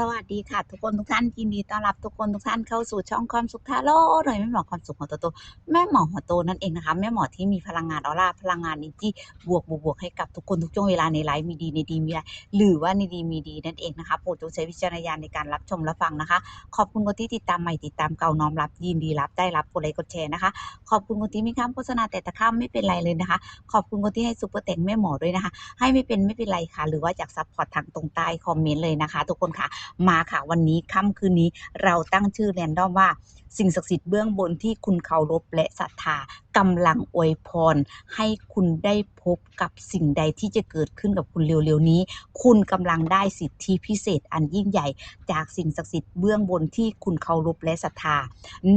สวัสดีค่ะ ทุกคนทุกท่านยินดีต้อนรับทุกคนทุกท่านเข้าสู่ช่องความสุขทาโร่โดยแม่หมอความสุขของตัวโตแม่หมอหัวโตนั่นเองนะคะแม่หมอที่มีพลังงานออร่าพลังงานอินจี้บวกบวกบวกให้กับทุกคนทุกช่วงเวลาในไลฟ์มีดีในดีมีไรหรือว่าในดีมีดีนั่นเองนะคะโปรดจงใช้วิจารณญาณในการรับชมรับฟังนะคะ ขอบคุณคนที่ติดตามใหม่ติดตามเก่าน้อมรับยินดีรับได้รับกดไลค์กดแชร์นะคะขอบคุณคนที่มีคำโฆษณาแต่ตะข้ามไม่เป็นไรเลยนะคะ ขอบคุณคนที่ให้ซุปเปอร์แต่งแม่หมอด้วยนะคะ ให้ไม่เป็นไม่เป็นไรค่ะ หรือว่าอยากซัพพอร์ตทางตรงใต้คอมเมนต์เลยนะคะ ทุกคนค่ะมาค่ะ วันนี้ค่ำคืนนี้เราตั้งชื่อแรนดอมว่าสิ่งศักดิ์สิทธิ์เบื้องบนที่คุณเคารพและศรัทธากำลังอวยพร ให้คุณได้พบกับสิ่งใดที่จะเกิดขึ้นกับคุณเร็วๆนี้ คุณกำลังได้สิทธิพิเศษอันยิ่งใหญ่ จากสิ่งศักดิ์สิทธิ์เบื้องบนที่คุณเคารพและศรัทธา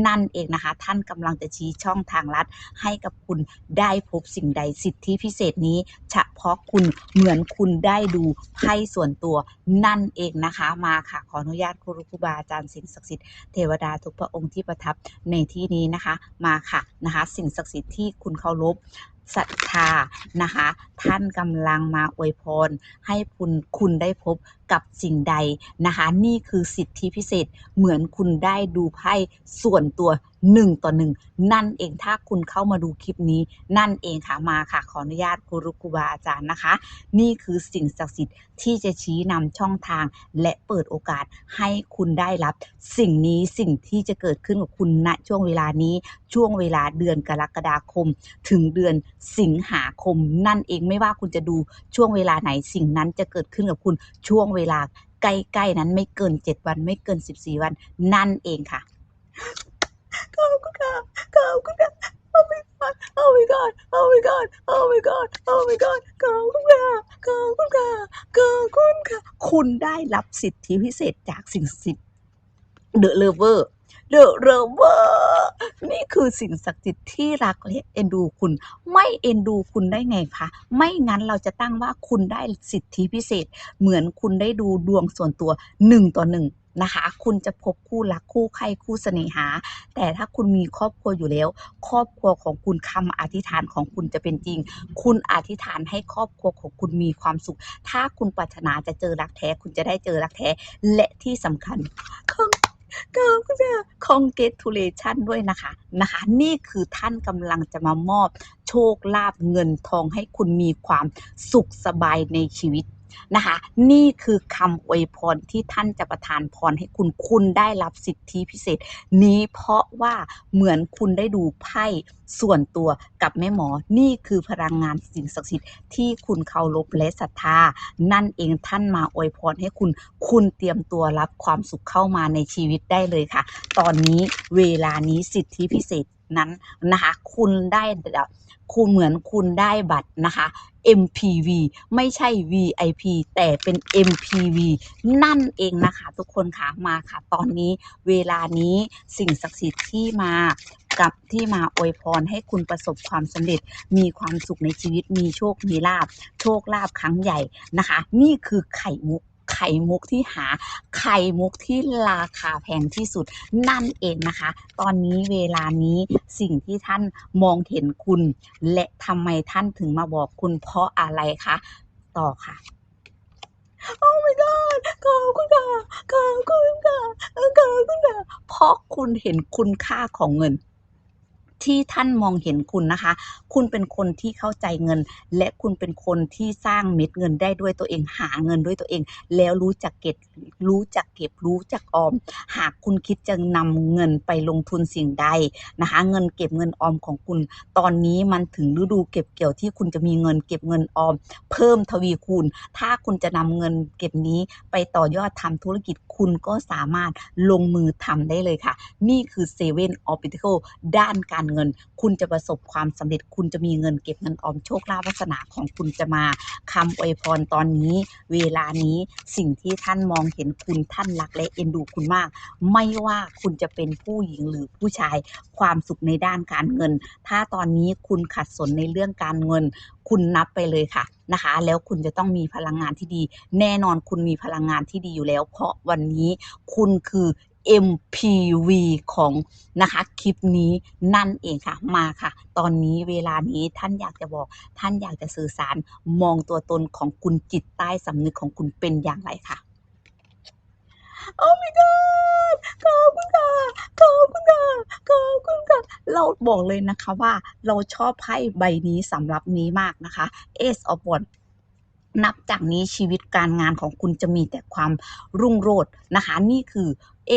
นั่นเองนะคะ ท่านกำลังจะชี้ช่องทางลัด ให้กับคุณได้พบสิ่งใดสิทธิพิเศษนี้ เฉพาะคุณเหมือนคุณได้ดูไพ่ส่วนตัวนั่นเองนะคะมาค่ะขออนุญาตครูครูบาอาจารย์สิ่งศักดิ์สิทธิ์เทวดาทุกพระองค์ที่ประทับในที่นี้นะคะมาค่ะนะคะสิ่งศักดิ์สิทธิ์ที่คุณเคารพศรัทธานะคะ ท่านกำลังมาอวยพรให้คุณคุณได้พบ กับสิ่งใดนะคะ นี่คือสิทธิพิเศษเหมือนคุณได้ดูไพ่ส่วนตัวหนึ่งต่อหนึ่งนั่นเองถ้าคุณเข้ามาดูคลิปนี้นั่นเองค่ะมาค่ะ ขออนุญาตครูรุครูบาอาจารย์นะคะ นี่คือสิ่งศักดิ์สิทธิ์ที่จะชี้นำช่องทาง และเปิดโอกาสให้คุณได้รับ สิ่งนี้สิ่งที่จะเกิดขึ้นกับคุณณช่วงเวลานี้ช่วงเวลาเดือนกรกฎาคม ถึงเดือนสิงหาคม นั่นเองไม่ว่าคุณจะดูช่วงเวลาไหนสิ่งนั้นจะเกิดขึ้นกับคุณช่วงเวลาใกล้ๆนั้นไม่เกิน7วันไม่เกิน14วัน นั่นเองค่ะขอบคุณค่ะขอบคุณค่ะ Oh my god Oh my god Oh my god Oh my god Oh my god ขอบคุณค่ะขอบคุณค่ะขอบคุณค่ะ คุณได้รับสิทธิพิเศษจากสิ่งศักดิ์สิทธิ์ The Lover The Lover นี่คือสิ่งศักดิ์สิทธิ์ที่รักและเอ็นดูคุณ ไม่เอ็นดูคุณได้ไงคะ ไม่งั้นเราจะตั้งว่าคุณได้สิทธิพิเศษ เหมือนคุณได้ดูดวงส่วนตัวหนึ่งต่อหนึ่งนะคะ คุณจะพบคู่รักคู่ใครคู่เสน่หา แต่ถ้าคุณมีครอบครัวอยู่แล้ว ครอบครัวของคุณคำอธิษฐานของคุณจะเป็นจริง คุณอธิษฐานให้ครอบครัวของคุณมีความสุข ถ้าคุณปรารถนาจะเจอรักแท้ คุณจะได้เจอรักแท้ และที่สำคัญของ ก็จะ congratulation ด้วยนะคะนะคะ นี่คือท่านกำลังจะมามอบ โชคลาภเงินทองให้คุณมีความสุขสบายในชีวิต นะคะ นี่คือคำอวยพรที่ท่านจะประทานพรให้คุณคุณได้รับสิทธิพิเศษ นี้เพราะว่าเหมือนคุณได้ดูไพ่ส่วนตัวกับแม่หมอ นี่คือพลังงานสิ่งศักดิ์สิทธิ์ที่คุณเคารพและศรัทธา นั่นเองท่านมาอวยพรให้คุณ คุณเตรียมตัวรับความสุขเข้ามาในชีวิตได้เลยค่ะ ตอนนี้เวลานี้สิทธิพิเศษนั้นนะคะ คุณได้คุณเหมือนคุณได้บัตรนะคะ MPV ไม่ใช่ VIP แต่เป็น MPV นั่นเองนะคะ ทุกคนค่ะมาค่ะ ตอนนี้เวลานี้สิ่งศักดิ์สิทธิ์ที่มากับที่มาอวยพรให้คุณประสบความสำเร็จ มีความสุขในชีวิตมีโชค มีลาบ โชคลาบครั้งใหญ่นะคะ นี่คือไข่มุก ไข่มุกที่หาไข่มุกที่ราคาแพงที่สุดนั่นเองนะคะ ตอนนี้เวลานี้สิ่งที่ท่านมองเห็นคุณ และทำไมท่านถึงมาบอกคุณเพราะอะไรคะต่อค่ะโอ้ my god ขอบคุณค่ะขอบคุณค่ะขอบคุณค่ะเพราะคุณเห็นคุณค่าของเงิน ที่ท่านมองเห็นคุณนะคะ คุณเป็นคนที่เข้าใจเงิน และคุณเป็นคนที่สร้างเม็ดเงินได้ด้วยตัวเองหาเงินด้วยตัวเอง แล้วรู้จักเก็บรู้จักเก็บรู้จักออม หากคุณคิดจะนำเงินไปลงทุนสิ่งใดนะคะ เงินเก็บเงินออมของคุณ ตอนนี้มันถึงฤดูเก็บเกี่ยวที่คุณจะมีเงินเก็บเงินออม เพิ่มทวีคูณ ถ้าคุณจะนำเงินเก็บนี้ไปต่อยอดทำธุรกิจคุณก็สามารถลงมือทำได้เลยค่ะ นี่คือเซเว่นออฟฟิเคิลด้านการเงิน คุณจะประสบความสำเร็จ คุณจะมีเงินเก็บเงินออมโชคลาภวาสนาของคุณจะมาคำอวยพรตอนนี้ เวลานี้สิ่งที่ท่านมองเห็นคุณท่านรักและเอ็นดูคุณมาก ไม่ว่าคุณจะเป็นผู้หญิงหรือผู้ชายความสุขในด้านการเงิน ถ้าตอนนี้คุณขัดสนในเรื่องการเงิน คุณนับไปเลยค่ะนะคะ แล้วคุณจะต้องมีพลังงานที่ดี แน่นอนคุณมีพลังงานที่ดีอยู่แล้ว เพราะวันนี้คุณคือ MPV ของนะคะคลิปนี้นั่นเองค่ะมาค่ะ ตอนนี้เวลานี้ท่านอยากจะบอก ท่านอยากจะสื่อสารมองตัวตนของคุณจิตใต้สำนึกของคุณเป็นอย่างไรค่ะโอ้ my god ขอบคุณค่ะขอบคุณค่ะขอบคุณค่ะเราบอกเลยนะคะว่าเราชอบไพ่ใบนี้สำหรับนี้มากนะคะ Ace of Wands นับจากนี้ชีวิตการงานของคุณจะมีแต่ความรุ่งโรจน์นะคะ นี่คือ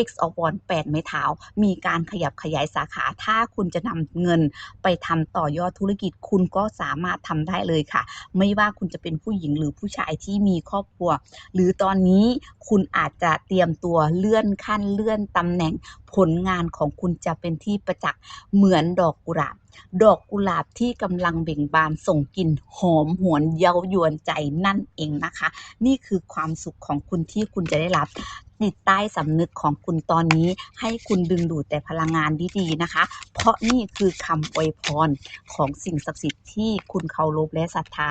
X of w a n d 8ไม้เท้า มีการขยับขยายสาขา ถ้าคุณจะนำเงินไปทำต่อยอดธุรกิจ คุณก็สามารถทำได้เลยค่ะ ไม่ว่าคุณจะเป็นผู้หญิงหรือผู้ชายที่มีครอบครัว หรือตอนนี้คุณอาจจะเตรียมตัวเลื่อนขั้นเลื่อนตำแหน่งผลงานของคุณจะเป็นที่ประจักษ์เหมือนดอกกุหลาบ ดอกกุหลาบที่กำลังเบ่งบานส่งกลิ่นหอมหวนเย้ายวนใจนั่นเองนะคะ นี่คือความสุขของคุณที่คุณจะได้รับ จิตใต้สำนึกของคุณตอนนี้ ให้คุณดึงดูดแต่พลังงานดีๆนะคะ เพราะนี่คือคำอวยพรของสิ่งศักดิ์สิทธิ์ที่คุณเคารพและศรัทธา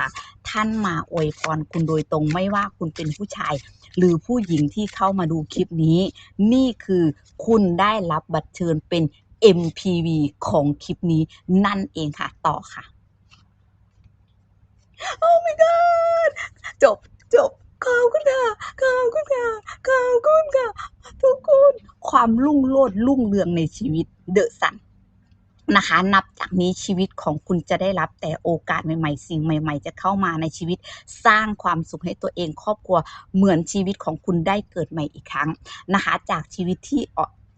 ท่านมาอวยพรคุณโดยตรงไม่ว่าคุณเป็นผู้ชาย หรือผู้หญิงที่เข้ามาดูคลิปนี้ นี่คือคุณได้รับบัตรเชิญเป็น MPV ของคลิปนี้นั่นเองค่ะ ต่อค่ะโอ้ my god จบจบ ขอบคุณค่ะขอบคุณค่ะขอบคุณค่ะทุกคนความรุ่งโรจน์รุ่งเรืองในชีวิตเดอะสันนะคะ นับจากนี้ชีวิตของคุณจะได้รับแต่โอกาสใหม่ๆ สิ่งใหม่ ๆ จะเข้ามาในชีวิตสร้างความสุขให้ตัวเองครอบครัวเหมือนชีวิตของคุณได้เกิดใหม่อีกครั้งนะคะ จากชีวิตที่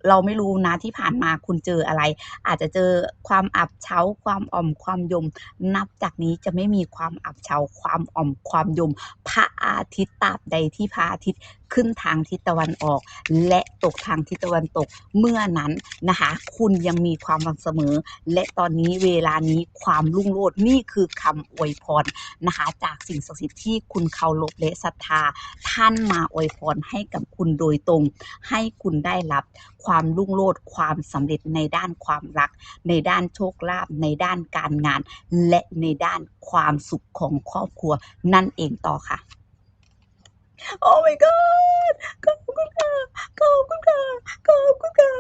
เราไม่รู้นะที่ผ่านมาคุณเจออะไร อาจจะเจอความอับเฉาความอ่อมความยม นับจากนี้จะไม่มีความอับเฉาความอ่อมความยม พระอาทิตย์ตราบใดที่พระอาทิตย์ขึ้นทางทิศตะวันออก และตกทางทิศตะวันตกเมื่อนั้นนะคะ คุณยังมีความหวังเสมอ และตอนนี้เวลานี้ความรุ่งโรจน์นี่คือคำอวยพรนะคะ จากสิ่งศักดิ์สิทธิ์ที่คุณเคารพและศรัทธา ท่านมาอวยพรให้กับคุณโดยตรง ให้คุณได้รับความรุ่งโรจน์ความสำเร็จในด้านความรัก ในด้านโชคลาภในด้านการงาน และในด้านความสุขของครอบครัวนั่นเองต่อค่ะ โอ้ my god ขอบคุณค่ะขอบคุณค่ะขอบคุณค่ะ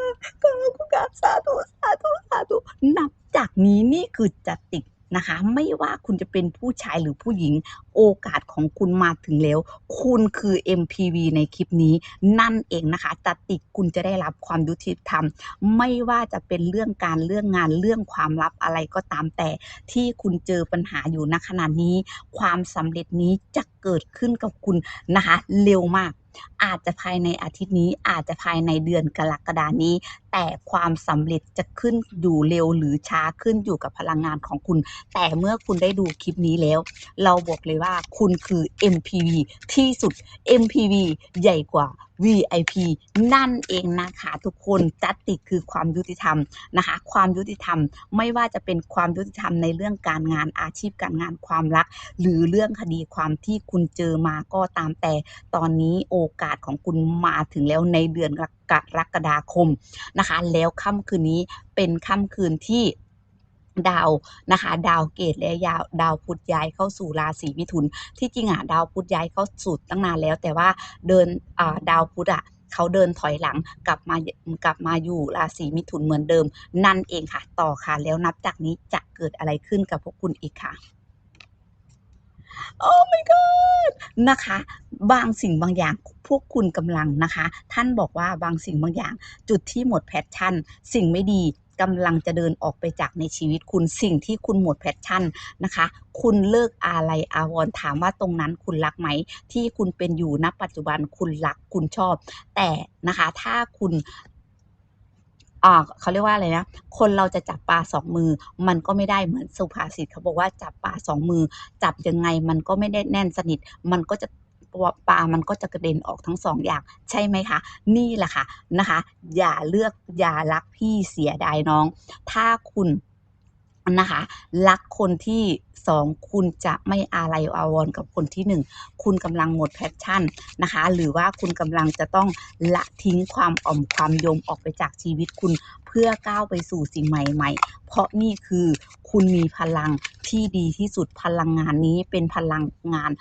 ขอบคุณค่ะสาธุสาธุสาธุนับจากนี้นี่คือจะติด นะคะ ไม่ว่าคุณจะเป็นผู้ชายหรือผู้หญิง โอกาสของคุณมาถึงแล้ว คุณคือ MPV ในคลิปนี้ นั่นเองนะคะจะติดคุณจะได้รับความยุติธรรม ไม่ว่าจะเป็นเรื่องการเรื่องงานเรื่องความลับอะไรก็ตามแต่ ที่คุณเจอปัญหาอยู่ณขณะนี้ ความสำเร็จนี้จะเกิดขึ้นกับคุณนะคะ เร็วมาก อาจจะภายในอาทิตย์นี้อาจจะภายในเดือนกรกฎานี้ แต่ความสำเร็จจะขึ้นอยู่เร็วหรือช้าขึ้นอยู่กับพลังงานของคุณ แต่เมื่อคุณได้ดูคลิปนี้แล้ว เราบอกเลยว่าคุณคือ MPV ที่สุด MPV ใหญ่กว่า VIP นั่นเองนะคะทุกคนจัตติคือความยุติธรรมนะคะ ความยุติธรรมไม่ว่าจะเป็นความยุติธรรมในเรื่องการงานอาชีพการงานความรัก หรือเรื่องคดีความที่คุณเจอมาก็ตามแต่ตอนนี้โอกาสของคุณมาถึงแล้วในเดือนกรกฎาคมนะคะ แล้วค่ำคืนนี้เป็นค่ำคืนที่ ดาวนะคะดาวเกตและยาวดาวพุธย้ายเข้าสู่ราศีมิถุน ที่จริงอะดาวพุธย้ายเข้าสู่ตั้งนานแล้ว แต่ว่าเดินอ่าดาวพุธอะเขาเดินถอยหลังกลับมากลับมาอยู่ราศีมิถุนเหมือนเดิม นั่นเองค่ะ ต่อค่ะแล้วนับจากนี้จะเกิดอะไรขึ้นกับพวกคุณอีกค่ะโอ้ my god นะคะ บางสิ่งบางอย่างพวกคุณกำลังนะคะ ท่านบอกว่าบางสิ่งบางอย่าง จุดที่หมดแพชชั่น สิ่งไม่ดี กำลังจะเดินออกไปจากในชีวิตคุณสิ่งที่คุณหมดแพชชั่นนะคะ คุณเลิกอะไรอาวรถามว่าตรงนั้นคุณรักไหม ที่คุณเป็นอยู่ณปัจจุบันคุณรักคุณชอบ แต่นะคะถ้าคุณเขาเรียกว่าอะไรนะ คนเราจะจับปลาสองมือ มันก็ไม่ได้เหมือนสุภาษิตเขาบอกว่าจับปลาสองมือ จับยังไงมันก็ไม่ได้แน่นสนิท มันก็จะ ปลามันก็จะกระเด็นออกทั้งสองอย่างใช่ไหมคะนี่แหละค่ะนะคะ อย่าเลือกอย่ารักพี่เสียดายน้อง ถ้าคุณนะคะรักคนที่สองคุณจะไม่อาลัยอาวรกับคนที่หนึ่งคุณกำลังหมดแพชชั่นนะคะ หรือว่าคุณกำลังจะต้องละทิ้งความอ่อมความยมออกไปจากชีวิตคุณเพื่อก้าวไปสู่สิ่งใหม่ ๆ เพราะนี่คือคุณมีพลังที่ดีที่สุดพลังงานนี้เป็นพลังงาน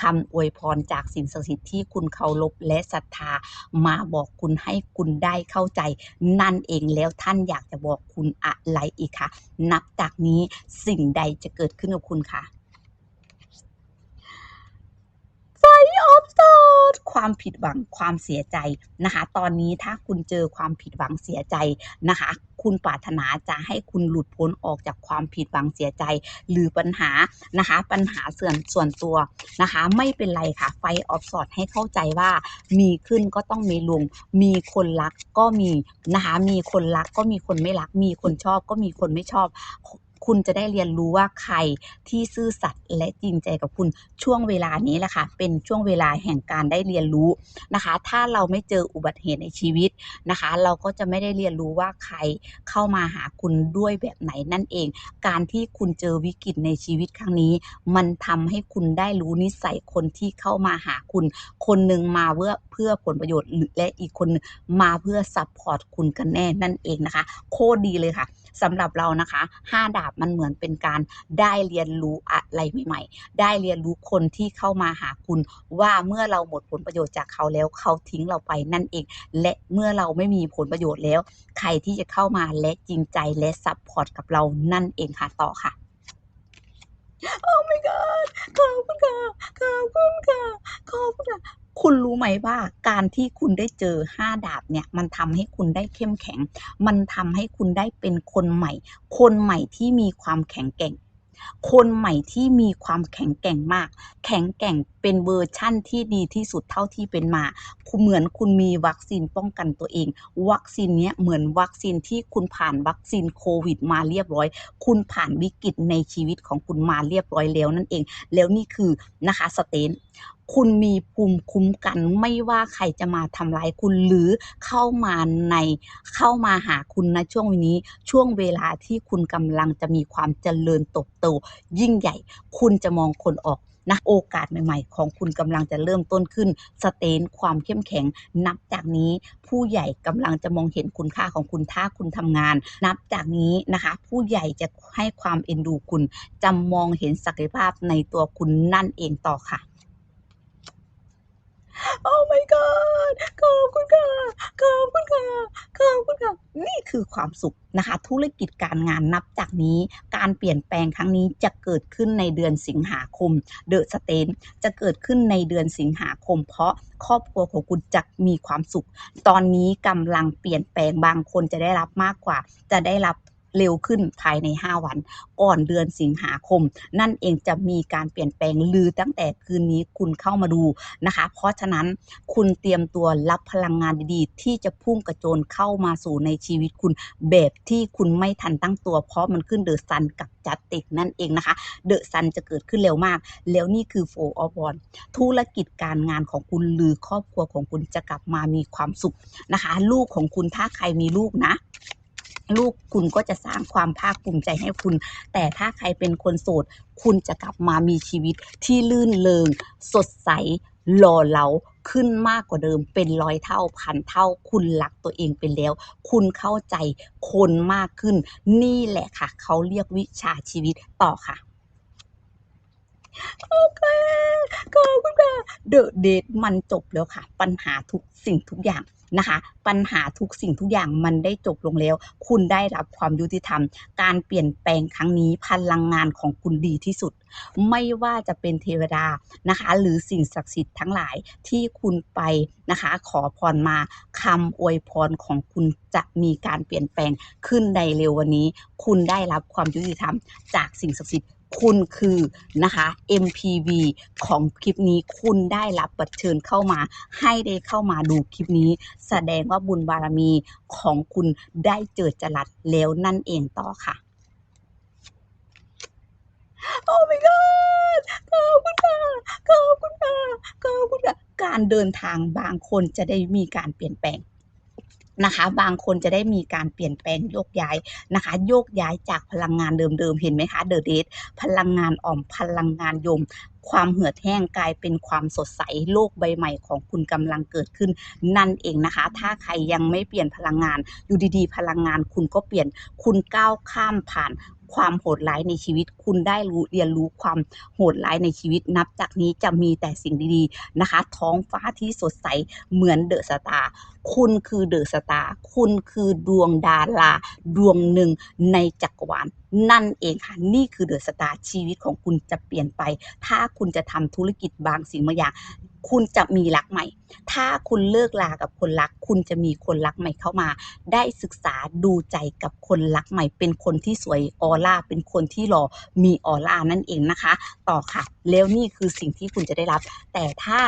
คำอวยพรจากสิ่งศักดิ์สิทธิ์ที่คุณเคารพและศรัทธามาบอกคุณให้คุณได้เข้าใจ นั่นเองแล้วท่านอยากจะบอกคุณอะไรอีกคะนับจากนี้สิ่งใดจะเกิดขึ้นกับคุณคะไฟ ออฟสอดความผิดหวังความเสียใจนะคะ ตอนนี้ถ้าคุณเจอความผิดหวังเสียใจนะคะ คุณปรารถนาจะให้คุณหลุดพ้นออกจากความผิดหวังเสียใจ หรือปัญหานะคะ ปัญหาส่วนส่วนตัวนะคะ ไม่เป็นไรค่ะไฟออฟสอดให้เข้าใจว่ามีขึ้นก็ต้องมีลง มีคนรักก็มีนะคะ มีคนรักก็มีคนไม่รัก มีคนชอบก็มีคนไม่ชอบ คุณจะได้เรียนรู้ว่าใครที่ซื่อสัตย์และจริงใจกับคุณช่วงเวลานี้แหละค่ะ เป็นช่วงเวลาแห่งการได้เรียนรู้นะคะ ถ้าเราไม่เจออุบัติเหตุในชีวิตนะคะ เราก็จะไม่ได้เรียนรู้ว่าใครเข้ามาหาคุณด้วยแบบไหนนั่นเอง การที่คุณเจอวิกฤตในชีวิตครั้งนี้ มันทำให้คุณได้รู้นิสัยคนที่เข้ามาหาคุณ คนหนึ่งมาเพื่อเพื่อผลประโยชน์และอีกคนมาเพื่อซัพพอร์ตคุณกันแน่นั่นเองนะคะ โคตรดีเลยค่ะ สำหรับเรานะคะห้าดาบมันเหมือนเป็นการได้เรียนรู้อะไรใหม่ๆ ได้เรียนรู้คนที่เข้ามาหาคุณ ว่าเมื่อเราหมดผลประโยชน์จากเขาแล้วเขาทิ้งเราไปนั่นเอง และเมื่อเราไม่มีผลประโยชน์แล้ว ใครที่จะเข้ามาและจริงใจและซัพพอร์ตกับเรานั่นเองค่ะต่อค่ะโอ้ my god ขอบคุณค่ะ ขอบคุณค่ะ ขอบคุณค่ะ คุณรู้ไหมว่าการที่คุณได้เจอ5ดาบเนี่ย มันทำให้คุณได้เข้มแข็ง มันทำให้คุณได้เป็นคนใหม่ คนใหม่ที่มีความแข็งแกร่ง คนใหม่ที่มีความแข็งแกร่งมาก แข็งแกร่งเป็นเวอร์ชั่นที่ดีที่สุดเท่าที่เป็นมา เหมือนคุณมีวัคซีนป้องกันตัวเอง วัคซีนเนี้ยเหมือนวัคซีนที่คุณผ่านวัคซีนโควิดมาเรียบร้อย คุณผ่านวิกฤตในชีวิตของคุณมาเรียบร้อยแล้วนั่นเอง แล้วนี่คือนะคะสเตน คุณมีภูมิคุ้มกันไม่ว่าใครจะมาทำร้ายคุณหรือเข้ามาในเข้ามาหาคุณณช่วงนี้ช่วงเวลาที่คุณกำลังจะมีความเจริญเติบโต ยิ่งใหญ่ คุณจะมองคนออกนะโอกาสใหม่ ๆ ของคุณกำลังจะเริ่มต้นขึ้น สเตนความเข้มแข็ง นับจากนี้ผู้ใหญ่กำลังจะมองเห็นคุณค่าของคุณถ้าคุณทำงาน นับจากนี้นะคะ ผู้ใหญ่จะให้ความเอ็นดูคุณจะมองเห็นศักยภาพในตัวคุณนั่นเองต่อค่ะ โอ้ my god ขอบคุณค่ะ ขอบคุณค่ะ ขอบคุณค่ะ นี่คือความสุขนะคะ ธุรกิจการงานนับจากนี้ การเปลี่ยนแปลงครั้งนี้จะเกิดขึ้นในเดือนสิงหาคม เดอะสเตนจะเกิดขึ้นในเดือนสิงหาคม เพราะครอบครัวของคุณจะมีความสุข ตอนนี้กำลังเปลี่ยนแปลงบางคนจะได้รับมากกว่า จะได้รับ เร็วขึ้นภายใน 5 วัน ก่อนเดือนสิงหาคม นั่นเองจะมีการเปลี่ยนแปลงหรือตั้งแต่คืนนี้คุณเข้ามาดูนะคะ เพราะฉะนั้นคุณเตรียมตัวรับพลังงานดีๆ ที่จะพุ่งกระโจนเข้ามาสู่ในชีวิตคุณแบบที่คุณไม่ทันตั้งตัว เพราะมันขึ้นเดอะซันกับจัดติกนั่นเองนะคะเดอะซันจะเกิดขึ้นเร็วมาก แล้วนี่คือโฟออฟอนธุรกิจการงานของคุณหรือครอบครัวของคุณจะกลับมามีความสุขนะคะ ลูกของคุณถ้าใครมีลูกนะ ลูกคุณก็จะสร้างความภาคภูมิใจให้คุณ แต่ถ้าใครเป็นคนโสด คุณจะกลับมามีชีวิตที่ลื่นเลิงสดใสหล่อเหลาขึ้นมากกว่าเดิมเป็นร้อยเท่าพันเท่า คุณรักตัวเองเป็นแล้ว คุณเข้าใจคนมากขึ้น นี่แหละค่ะ เขาเรียกวิชาชีวิตต่อค่ะ โอเคขอบคุณค่ะเดอะเดทมันจบแล้วค่ะ ปัญหาทุกสิ่งทุกอย่างนะคะ ปัญหาทุกสิ่งทุกอย่างมันได้จบลงแล้ว คุณได้รับความยุติธรรม การเปลี่ยนแปลงครั้งนี้พลังงานของคุณดีที่สุด ไม่ว่าจะเป็นเทวดานะคะ หรือสิ่งศักดิ์สิทธิ์ทั้งหลายที่คุณไปนะคะ ขอพรมาคำอวยพรของคุณจะมีการเปลี่ยนแปลงขึ้นในเร็ววันนี้ คุณได้รับความยุติธรรม จากสิ่งศักดิ์สิทธิ์ คุณคือนะคะ MPV ของคลิปนี้คุณได้รับบัตรเชิญเข้ามา ให้ได้เข้ามาดูคลิปนี้ แสดงว่าบุญบารมีของคุณได้เจิดจรัสแล้วนั่นเองต่อค่ะ โอ้ my god ขอบคุณค่ะขอบคุณค่ะขอบคุณค่ะการเดินทางบางคนจะได้มีการเปลี่ยนแปลง นะคะ บางคนจะได้มีการเปลี่ยนแปลงโยกย้ายนะคะ โยกย้ายจากพลังงานเดิมๆ เห็นไหมคะเดอะเดทพลังงานอ่อมพลังงานยม ความเหือดแห้งกลายเป็นความสดใสโลกใบใหม่ของคุณกำลังเกิดขึ้น นั่นเองนะคะ ถ้าใครยังไม่เปลี่ยนพลังงานอยู่ดีๆ พลังงานคุณก็เปลี่ยนคุณก้าวข้ามผ่าน ความโหดร้ายในชีวิต คุณได้รู้เรียนรู้ความโหดร้ายในชีวิต นับจากนี้จะมีแต่สิ่งดีๆนะคะ ท้องฟ้าที่สดใสเหมือนเดอะสตาร์คุณคือเดอะสตาร์คุณคือดวงดาราดวงหนึ่งในจักรวาลนั่นเองค่ะ นี่คือเดอะสตาร์ชีวิตของคุณจะเปลี่ยนไป ถ้าคุณจะทำธุรกิจบางสิ่งบางอย่าง คุณจะมีรักใหม่ ถ้าคุณเลิกลากับคนรัก คุณจะมีคนรักใหม่เข้ามา ได้ศึกษาดูใจกับคนรักใหม่ เป็นคนที่สวยออร่า เป็นคนที่หล่อ มีออร่านั่นเองนะคะ ต่อค่ะ แล้วนี่คือสิ่งที่คุณจะได้รับ แต่ถ้า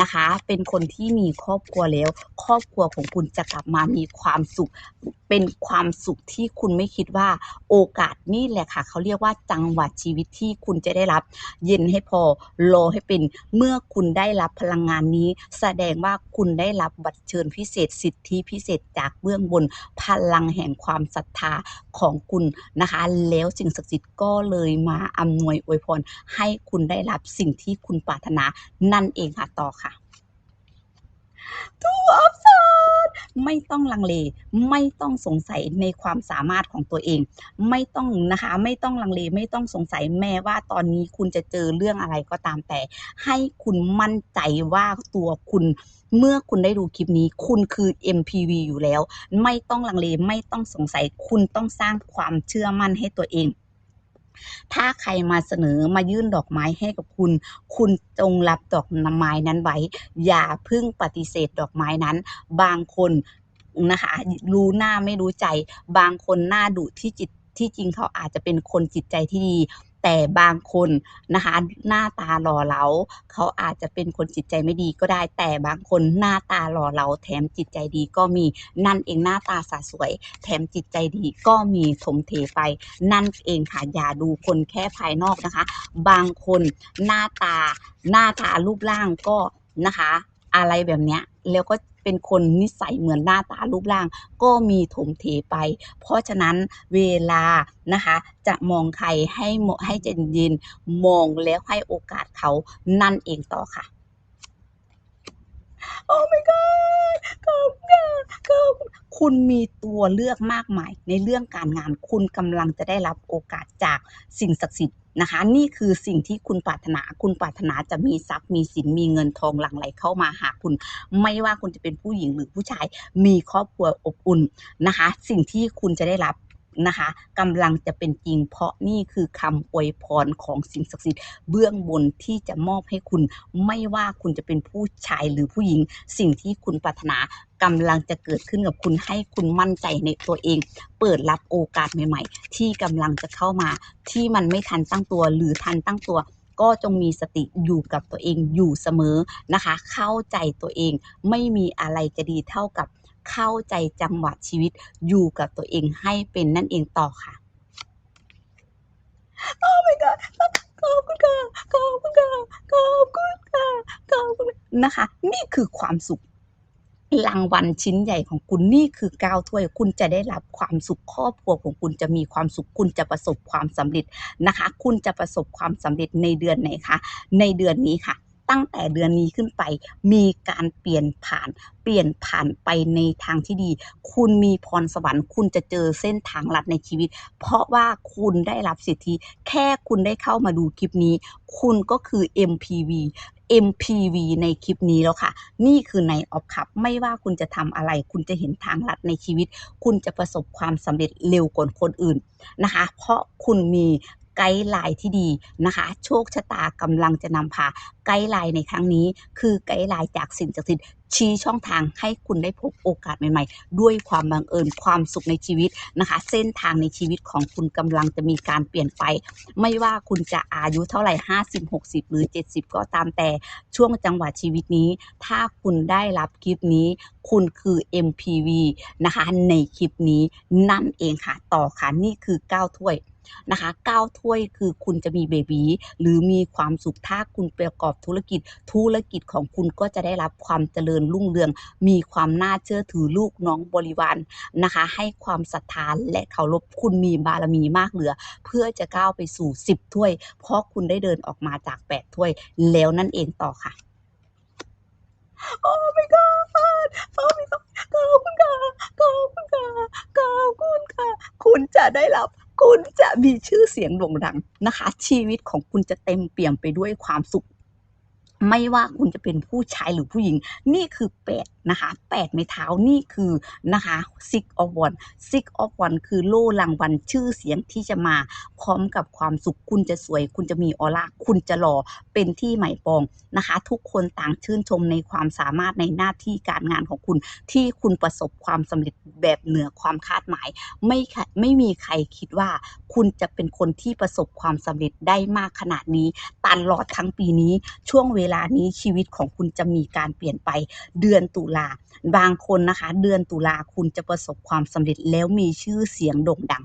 นะคะ เป็นคนที่มีครอบครัวแล้ว ครอบครัวของคุณจะกลับมามีความสุข เป็นความสุขที่คุณไม่คิดว่าโอกาสนี่แหละค่ะ เขาเรียกว่าจังหวะชีวิตที่คุณจะได้รับ เย็นให้พอรอให้เป็น เมื่อคุณได้รับพลังงานนี้ แสดงว่าคุณได้รับบัตรเชิญพิเศษสิทธิพิเศษจากเบื้องบนพลังแห่งความศรัทธาของคุณนะคะ แล้วสิ่งศักดิ์สิทธิ์ก็เลยมาอำนวยอวยพรให้คุณได้รับสิ่งที่คุณปรารถนานั่นเองค่ะต่อค่ะ Two of ไม่ต้องลังเล ไม่ต้องสงสัยในความสามารถของตัวเอง ไม่ต้องนะคะ ไม่ต้องลังเล ไม่ต้องสงสัยแม้ว่าตอนนี้คุณจะเจอเรื่องอะไรก็ตามแต่ ให้คุณมั่นใจว่าตัวคุณเมื่อคุณได้ดูคลิปนี้ คุณคือ MPV อยู่แล้ว ไม่ต้องลังเล ไม่ต้องสงสัย คุณต้องสร้างความเชื่อมั่นให้ตัวเอง ถ้าใครมาเสนอมายื่นดอกไม้ให้กับคุณ คุณจงรับดอกไม้นั้นไว้ อย่าพึ่งปฏิเสธดอกไม้นั้น บางคนนะคะรู้หน้าไม่รู้ใจ บางคนหน้าดุที่จิตที่จริงเขาอาจจะเป็นคนจิตใจที่ดี แต่บางคนนะคะหน้าตาหล่อเหลาเขาอาจจะเป็นคนจิตใจไม่ดีก็ได้ แต่บางคนหน้าตาหล่อเหลาแถมจิตใจดีก็มีนั่นเองหน้าตาสะสวย แถมจิตใจดีก็มีถมเทไป นั่นเองค่ะอย่าดูคนแค่ภายนอกนะคะ บางคนหน้าตาหน้าตารูปร่างก็นะคะ อะไรแบบเนี้ยแล้วก็ เป็นคนนิสัยเหมือนหน้าตารูปร่าง ก็มีถมเทไป เพราะฉะนั้นเวลานะคะจะมองใครให้เหมาะให้ใจเย็นมองแล้วให้โอกาสเขานั่นเองต่อค่ะโอ้ my god ขอบคุณค่ะขอบคุณคุณมีตัวเลือกมากมายในเรื่องการงาน คุณกำลังจะได้รับโอกาสจากสิ่งศักดิ์สิทธิ์ นะคะ นี่คือสิ่งที่คุณปรารถนา คุณปรารถนาจะมีทรัพย์มีสินมีเงินทองหลั่งไหลเข้ามาหาคุณ ไม่ว่าคุณจะเป็นผู้หญิงหรือผู้ชาย มีครอบครัวอบอุ่นนะคะ สิ่งที่คุณจะได้รับ นะคะกำลังจะเป็นจริง เพราะนี่คือคำอวยพรของสิ่งศักดิ์สิทธิ์เบื้องบนที่จะมอบให้คุณ ไม่ว่าคุณจะเป็นผู้ชายหรือผู้หญิง สิ่งที่คุณปรารถนากำลังจะเกิดขึ้นกับคุณให้คุณมั่นใจในตัวเอง เปิดรับโอกาสใหม่ ๆ ที่กำลังจะเข้ามา ที่มันไม่ทันตั้งตัวหรือทันตั้งตัวก็จงมีสติอยู่กับตัวเองอยู่เสมอนะคะ เข้าใจตัวเองไม่มีอะไรจะดีเท่ากับ เข้าใจจังหวะชีวิตอยู่กับตัวเองให้เป็นนั่นเองต่อค่ะโอ้ my god ขอบคุณค่ะขอบคุณค่ะขอบคุณค่ะขอบคุณนะคะ นี่คือความสุขรางวัลชิ้นใหญ่ของคุณนี่คือก้าวถ้วย คุณจะได้รับความสุขครอบครัวของคุณจะมีความสุขคุณจะประสบความสำเร็จนะคะ คุณจะประสบความสำเร็จในเดือนไหนคะในเดือนนี้ค่ะ ตั้งแต่เดือนนี้ขึ้นไป มีการเปลี่ยนผ่านเปลี่ยนผ่านไปในทางที่ดี คุณมีพรสวรรค์ คุณจะเจอเส้นทางลัดในชีวิต เพราะว่าคุณได้รับสิทธิ แค่คุณได้เข้ามาดูคลิปนี้ คุณก็คือ MPV MPV ในคลิปนี้แล้วค่ะ นี่คือในออฟคับไม่ว่าคุณจะทำอะไร คุณจะเห็นทางลัดในชีวิต คุณจะประสบความสำเร็จเร็วกว่าคนอื่นนะคะ เพราะคุณมี ไกด์ไลน์ที่ดีนะคะ โชคชะตากำลังจะนำพาไกด์ไลน์ในครั้งนี้ คือไกด์ไลน์จากสิ่งศักดิ์สิทธิ์ชี้ช่องทางให้คุณได้พบโอกาสใหม่ ๆ ด้วยความบังเอิญความสุขในชีวิตนะคะ เส้นทางในชีวิตของคุณกำลังจะมีการเปลี่ยนไป ไม่ว่าคุณจะอายุเท่าไหร่ 50 60 หรือ 70 ก็ตามแต่ช่วงจังหวะชีวิตนี้ ถ้าคุณได้รับคลิปนี้ คุณคือ MPV นะคะ ในคลิปนี้นั่นเองค่ะ ต่อค่ะ นี่คือ 9 ถ้วย นะคะ9ถ้วยคือคุณจะมีเบบีหรือมีความสุขถ้าคุณประกอบธุรกิจ ธุรกิจของคุณก็จะได้รับความเจริญรุ่งเรือง มีความน่าเชื่อถือลูกน้องบริวารนะคะ ให้ความศรัทธาและเคารพคุณมีบารมีมากเหลือ เพื่อจะก้าวไปสู่ 10 ถ้วย เพราะคุณได้เดินออกมาจาก 8 ถ้วย แล้วนั่นเองต่อค่ะโอ้ my god โอ้ my god ขอบคุณค่ะขอบคุณค่ะขอบคุณค่ะ คุณจะได้รับ คุณจะมีชื่อเสียงโด่งดังนะคะ ชีวิตของคุณจะเต็มเปี่ยมไปด้วยความสุข ไม่ว่าคุณจะเป็นผู้ชายหรือผู้หญิง นี่คือ8นะคะ8ไม้เท้านี่คือนะคะ six of one six of one คือโล่รางวัลชื่อเสียงที่จะมาพร้อมกับความสุขคุณจะสวย คุณจะมีออร่าคุณจะหล่อเป็นที่หมายปองนะคะ ทุกคนต่างชื่นชมในความสามารถในหน้าที่การงานของคุณ ที่คุณประสบความสำเร็จแบบเหนือความคาดหมาย ไม่ไม่มีใครคิดว่า คุณจะเป็นคนที่ประสบความสำเร็จได้มากขนาดนี้ตลอดทั้งปีนี้ช่วงเวลานี้ชีวิตของคุณจะมีการเปลี่ยนไปเดือนตุลาบางคนนะคะ เดือนตุลาคุณจะประสบความสำเร็จแล้วมีชื่อเสียงโด่งดัง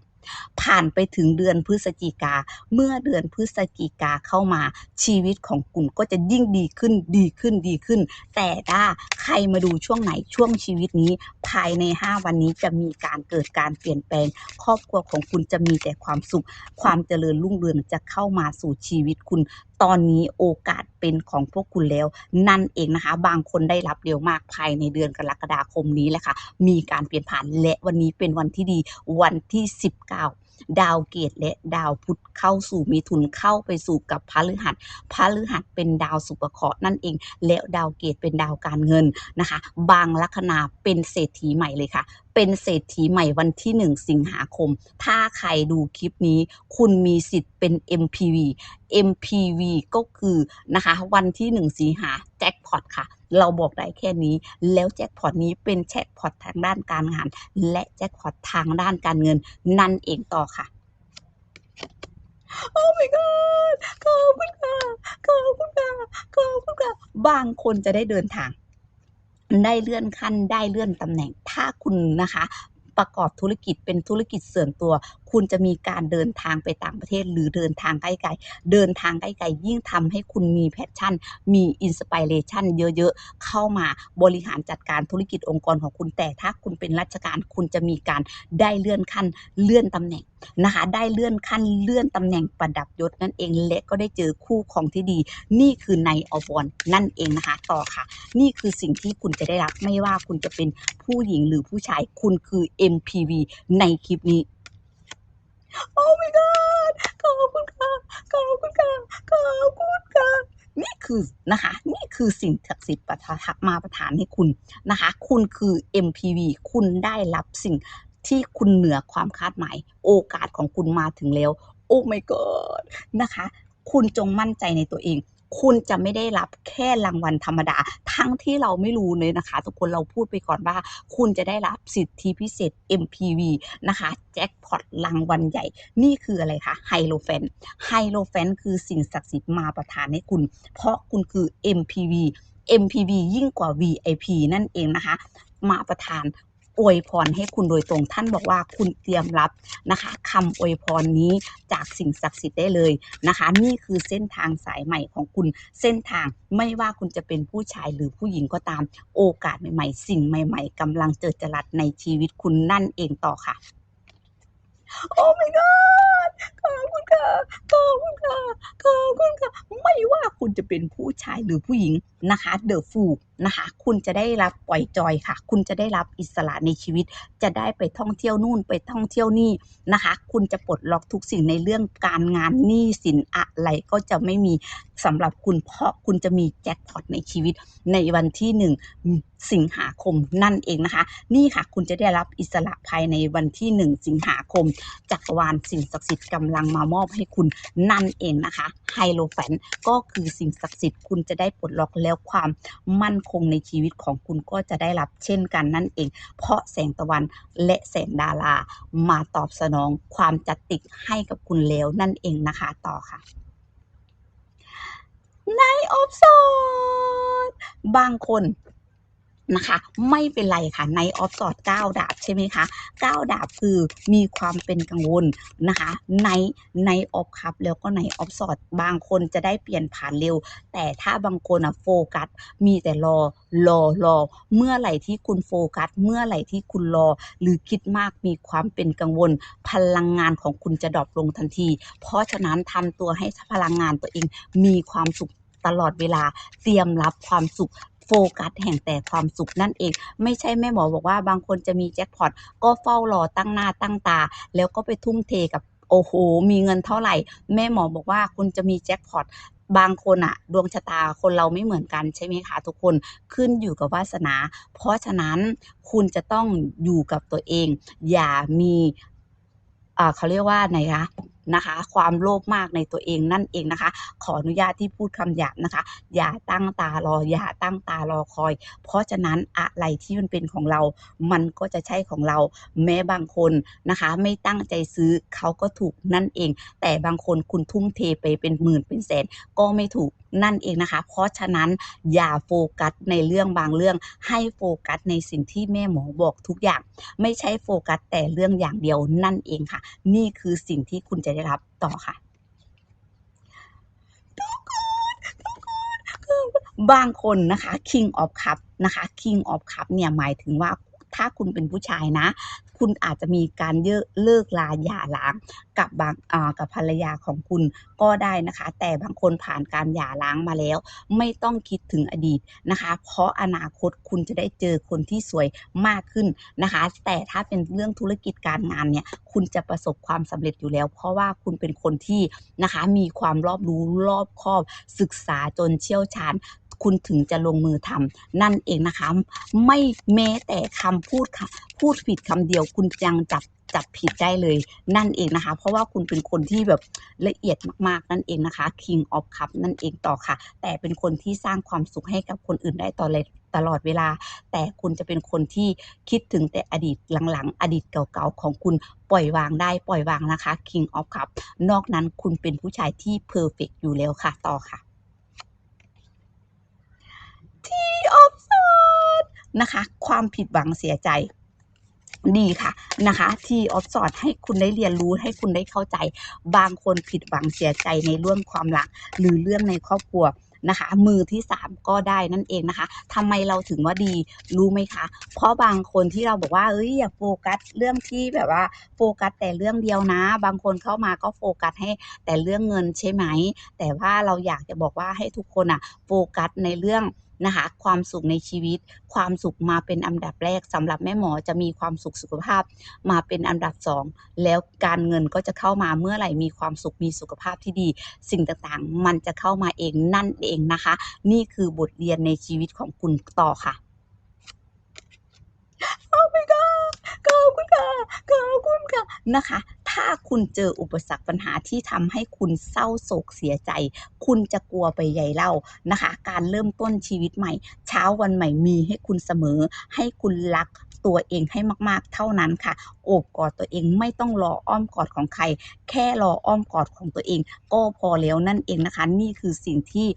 ผ่านไปถึงเดือนพฤศจิกา เมื่อเดือนพฤศจิกาเข้ามาชีวิตของคุณก็จะยิ่งดีขึ้นดีขึ้นดีขึ้น แต่ถ้าใครมาดูช่วงไหนช่วงชีวิตนี้ ภายใน 5 วันนี้จะมีการเกิดการเปลี่ยนแปลง ครอบครัวของคุณจะมีแต่ความสุข ความเจริญรุ่งเรืองจะเข้ามาสู่ชีวิตคุณตอนนี้โอกาสเป็นของพวกคุณแล้ว นั่นเองนะคะ บางคนได้รับเร็วมากภายในเดือนกรกฎาคมนี้แหละค่ะ มีการเปลี่ยนผ่านและวันนี้เป็นวันที่ดีวันที่ 19ดาวเกตและดาวพุธเข้าสู่มิถุนเข้าไปสู่กับพฤหัสพฤหัสเป็นดาวสุปเคราะห์นั่นเอง แล้วดาวเกตเป็นดาวการเงินนะคะ บางลัคนาเป็นเศรษฐีใหม่เลยค่ะ เป็นเศรษฐีใหม่วันที่ 1 สิงหาคม ถ้าใครดูคลิปนี้ คุณมีสิทธิ์เป็น MPV MPV ก็คือนะคะ วันที่ 1 สิงหาแจ็คพอตค่ะ เราบอกได้แค่นี้ แล้วแจ็คพอตนี้เป็นแจ็คพอตทางด้านการงาน และแจ็คพอตทางด้านการเงิน นั่นเองต่อค่ะโอ้ my god ขอบคุณค่ะขอบคุณค่ะขอบคุณค่ะบางคนจะได้เดินทาง ได้เลื่อนขั้นได้เลื่อนตำแหน่งถ้าคุณนะคะประกอบธุรกิจเป็นธุรกิจส่วนตัว คุณจะมีการเดินทางไปต่างประเทศ หรือเดินทางใกล้ๆเดินทางใกล้ๆยิ่งทำให้คุณมีแพชชั่น มีอินสปิเรชันเยอะๆ เข้ามาบริหารจัดการธุรกิจองค์กรของคุณแต่ถ้าคุณเป็นราชการคุณจะมีการได้เลื่อนขั้นเลื่อนตำแหน่งนะคะ ได้เลื่อนขั้นเลื่อนตำแหน่งประดับยศนั่นเองและก็ได้เจอคู่ของที่ดี นี่คือในอวรนั่นเองนะคะ ต่อค่ะ นี่คือสิ่งที่คุณจะได้รับไม่ว่าคุณจะเป็นผู้หญิงหรือผู้ชายคุณคือ MPV ในคลิปนี้ โอ้ my god ขอบคุณค่ะ ขอบคุณค่ะ ขอบคุณค่ะ นี่คือนะคะ นี่คือสิ่งศักดิ์สิทธิ์ประทะมาประทานให้คุณนะคะ คุณคือ MPV คุณได้รับสิ่งที่คุณเหนือความคาดหมาย โอกาสของคุณมาถึงแล้ว โอ้ my god นะคะ คุณจงมั่นใจในตัวเอง คุณจะไม่ได้รับแค่รางวัลธรรมดา ทั้งที่เราไม่รู้เลยนะคะ ทุกคนเราพูดไปก่อนว่า คุณจะได้รับสิทธิพิเศษ MPV นะคะแจ็คพอตรางวัลใหญ่ นี่คืออะไรคะไฮโลแฟนไฮโลแฟนคือสิ่งศักดิ์สิทธิ์มาประทานให้คุณ เพราะคุณคือ MPV MPV ยิ่งกว่า VIP นั่นเองนะคะ มาประทาน อวยพรให้คุณโดยตรงท่านบอกว่าคุณเตรียมรับนะคะคำอวยพรนี้จากสิ่งศักดิ์สิทธิ์ได้เลยนะคะ นี่คือเส้นทางสายใหม่ของคุณเส้นทางไม่ว่าคุณจะเป็นผู้ชายหรือผู้หญิงก็ตาม โอกาสใหม่ๆ สิ่งใหม่ ๆกำลังเจิดจรัสในชีวิตคุณนั่นเองต่อค่ะ โอ้ my god ขอบคุณค่ะขอบคุณค่ะขอบคุณค่ะ ไม่ว่าคุณจะเป็นผู้ชายหรือผู้หญิงนะคะ The Fool นะคะ คุณจะได้รับปล่อยจอยค่ะ คุณจะได้รับอิสระในชีวิต จะได้ไปท่องเที่ยวนู่นไปท่องเที่ยวนี่นะคะ คุณจะปลดล็อกทุกสิ่งในเรื่องการงานหนี้สินอะไรก็จะไม่มีสำหรับคุณเพราะคุณจะมีแจ็คพอตในชีวิตในวันที่หนึ่งสิงหาคมนั่นเองนะคะ นี่ค่ะ คุณจะได้รับอิสระภายในวันที่หนึ่งสิงหาคมจักรวาลสิ่งศักดิ์สิทธิ์กำลังมามอบให้คุณนั่นเองนะคะไฮโลแฟนก็คือสิ่งศักดิ์สิทธิ์คุณจะได้ปลดล็อกแล้วความมั่นคงในชีวิตของคุณก็จะได้รับเช่นกันนั่นเอง เพราะแสงตะวันและแสงดารามาตอบสนองความจัดติกให้กับคุณแล้วนั่นเองนะคะต่อค่ะในออฟสอดบางคน นะคะ ไม่เป็นไรค่ะในออฟสอด9ดาบใช่ไหมคะ9ดาบคือมีความเป็นกังวลนะคะในในออฟคัพแล้วก็ในออฟสอดบางคนจะได้เปลี่ยนผ่านเร็ว แต่ถ้าบางคนอะโฟกัสมีแต่รอรอรอเมื่อไหร่ที่คุณโฟกัส เมื่อไหร่ที่คุณรอ หรือคิดมากมีความเป็นกังวล พลังงานของคุณจะดรอปลงทันที เพราะฉะนั้นทำตัวให้พลังงานตัวเองมีความสุขตลอดเวลาเตรียมรับความสุข โฟกัสแห่งแต่ความสุขนั่นเอง ไม่ใช่แม่หมอบอกว่าบางคนจะมีแจ็คพอตก็เฝ้ารอตั้งหน้าตั้งตา แล้วก็ไปทุ่มเทกับโอ้โห มีเงินเท่าไหร่ แม่หมอบอกว่าคุณจะมีแจ็คพอตบางคนอะดวงชะตาคนเราไม่เหมือนกันใช่ไหมคะทุกคนขึ้นอยู่กับวาสนา เพราะฉะนั้นคุณจะต้องอยู่กับตัวเอง อย่ามีเขาเรียกว่าไหนคะ นะคะ ความโลภมากในตัวเองนั่นเองนะคะ ขออนุญาตที่พูดคำหยาบนะคะ อย่าตั้งตารอ อย่าตั้งตารอคอย เพราะฉะนั้นอะไรที่มันเป็นของเรา มันก็จะใช่ของเรา แม้บางคนนะคะ ไม่ตั้งใจซื้อเขาก็ถูกนั่นเอง แต่บางคนคุณทุ่มเทไปเป็นหมื่นเป็นแสนก็ไม่ถูกนั่นเองนะคะ เพราะฉะนั้นอย่าโฟกัสในเรื่องบางเรื่อง ให้โฟกัสในสิ่งที่แม่หมอบอกทุกอย่าง ไม่ใช่โฟกัสแต่เรื่องอย่างเดียวนั่นเองค่ะ นี่คือสิ่งที่คุณจะได้รับต่อค่ะทุกคนทุกคนคือบางคนนะคะ King of Cup นะคะ King of Cup เนี่ยหมายถึงว่าถ้าคุณเป็นผู้ชายนะ คุณอาจจะมีการเลิกลาหย่าร้างกับบางกับภรรยาของคุณก็ได้นะคะ แต่บางคนผ่านการหย่าร้างมาแล้ว ไม่ต้องคิดถึงอดีตนะคะ เพราะอนาคตคุณจะได้เจอคนที่สวยมากขึ้นนะคะ แต่ถ้าเป็นเรื่องธุรกิจการงานเนี่ยคุณจะประสบความสำเร็จอยู่แล้ว เพราะว่าคุณเป็นคนที่นะคะมีความรอบรู้รอบคอบศึกษาจนเชี่ยวชาญ คุณถึงจะลงมือทำนั่นเองนะคะ ไม่แม้แต่คำพูดค่ะ พูดผิดคำเดียวคุณยังจับจับผิดได้เลยนั่นเองนะคะ เพราะว่าคุณเป็นคนที่แบบละเอียดมากๆนั่นเองนะคะ King of Cup นั่นเองต่อค่ะ แต่เป็นคนที่สร้างความสุขให้กับคนอื่นได้ตลอดตลอดเวลา แต่คุณจะเป็นคนที่คิดถึงแต่อดีตหลังๆ อดีตเก่าๆ ของคุณปล่อยวางได้ปล่อยวางนะคะ King of Cup นอกนั้นคุณเป็นผู้ชายที่เพอร์เฟกอยู่แล้วค่ะ ต่อค่ะ Tea of Swords นะคะ ความผิดหวังเสียใจดีค่ะนะคะ Tea of Swords ให้คุณได้เรียนรู้ให้คุณได้เข้าใจ บางคนผิดหวังเสียใจในเรื่องความรัก หรือเรื่องในครอบครัวนะคะ มือที่สามก็ได้นั่นเองนะคะทำไมเราถึงว่าดีรู้ไหมคะ เพราะบางคนที่เราบอกว่าเอ้ยอย่าโฟกัสเรื่องที่แบบว่าโฟกัสแต่เรื่องเดียวนะ บางคนเข้ามาก็โฟกัสให้แต่เรื่องเงินใช่ไหม แต่ว่าเราอยากจะบอกว่าให้ทุกคนอะโฟกัสในเรื่อง นะคะ ความสุขในชีวิต ความสุขมาเป็นอันดับแรกสำหรับแม่หมอจะมีความสุขสุขภาพมาเป็นอันดับสองแล้วการเงินก็จะเข้ามาเมื่อไหร่มีความสุขมีสุขภาพที่ดี สิ่งต่างๆ มันจะเข้ามาเองนั่นเองนะคะ นี่คือบทเรียนในชีวิตของคุณต่อค่ะ โอ้ my god ขอบคุณค่ะขอบคุณค่ะนะคะ ถ้าคุณเจออุปสรรคปัญหาที่ทำให้คุณเศร้าโศกเสียใจ คุณจะกลัวไปใหญ่เล่านะคะ การเริ่มต้นชีวิตใหม่ เช้าวันใหม่มีให้คุณเสมอ ให้คุณรักตัวเองให้มากๆ เท่านั้นค่ะโอบกอดตัวเองไม่ต้องรออ้อมกอดของใคร แค่รออ้อมกอดของตัวเอง ก็พอแล้วนั่นเองนะคะ นี่คือสิ่งที่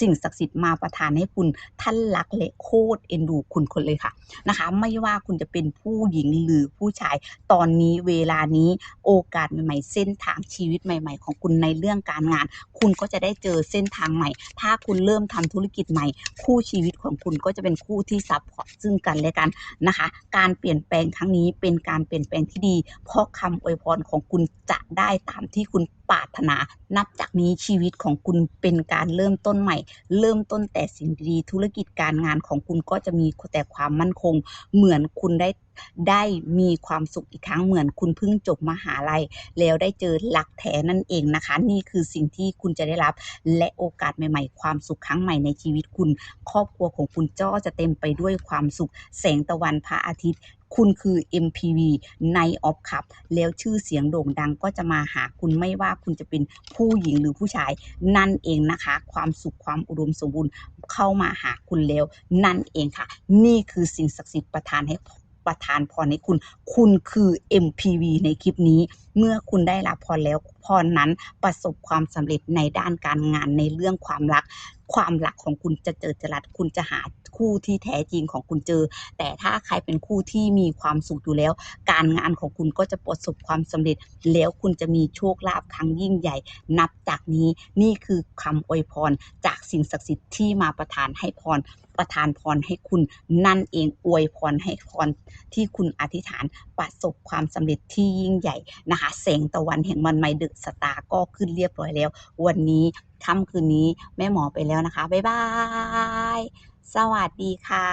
สิ่งศักดิ์สิทธิ์มาประทานให้คุณท่านรักและโคตรเอ็นดูคุณคนเลยค่ะนะคะ ไม่ว่าคุณจะเป็นผู้หญิงหรือผู้ชาย ตอนนี้เวลานี้โอกาสใหม่ๆเส้นทางชีวิตใหม่ ๆ ของคุณในเรื่องการงาน คุณก็จะได้เจอเส้นทางใหม่ ถ้าคุณเริ่มทำธุรกิจใหม่ คู่ชีวิตของคุณก็จะเป็นคู่ที่ซับพอร์ตซึ่งกันและกันนะคะ การเปลี่ยนแปลงครั้งนี้เป็นการเปลี่ยนแปลงที่ดี เพราะคำอวยพรของคุณจะได้ตามที่คุณปรารถนา นับจากนี้ชีวิตของคุณเป็นการเริ่มต้นใหม่เริ่มต้นแต่สิ่งดีๆธุรกิจการงานของคุณก็จะมีแต่ความมั่นคง เหมือนคุณได้ได้มีความสุขอีกครั้งเหมือนคุณเพิ่งจบมหาลัย แล้วได้เจอหลักแท้นั่นเองนะคะ นี่คือสิ่งที่คุณจะได้รับ และโอกาสใหม่ๆ ความสุขครั้งใหม่ในชีวิตคุณ ครอบครัวของคุณจ้อจะเต็มไปด้วยความสุข แสงตะวันพระอาทิตย์ คุณคือ MPV ในออฟคับแล้วชื่อเสียงโด่งดังก็จะมาหาคุณไม่ว่าคุณจะเป็นผู้หญิงหรือผู้ชายนั่นเองนะคะ ความสุขความอุดมสมบูรณ์เข้ามาหาคุณแล้ว นั่นเองค่ะ นี่คือสิ่งศักดิ์สิทธิ์ประทานให้ประทานพรให้คุณ คุณคือ MPV ในคลิปนี้ เมื่อคุณได้รับพรแล้วพรนั้นประสบความสำเร็จในด้านการงานในเรื่องความรัก ความรักของคุณจะเจอจรัสคุณจะหาคู่ที่แท้จริงของคุณเจอ แต่ถ้าใครเป็นคู่ที่มีความสุขอยู่แล้ว การงานของคุณก็จะประสบความสำเร็จ แล้วคุณจะมีโชคลาภครั้งยิ่งใหญ่ นับจากนี้นี่คือคำอวยพรจากสิ่งศักดิ์สิทธิ์ที่มาประทานให้พรประทานพรให้คุณนั่นเองอวยพรให้พรที่คุณอธิษฐานประสบความสำเร็จที่ยิ่งใหญ่นะคะแสงตะวันแห่งมันไม่ดึกสตาร์ก็ขึ้นเรียบร้อยแล้ว วันนี้ค่ำคืนนี้แม่หมอไปแล้วนะคะ บ๊ายบาย สวัสดีค่ะ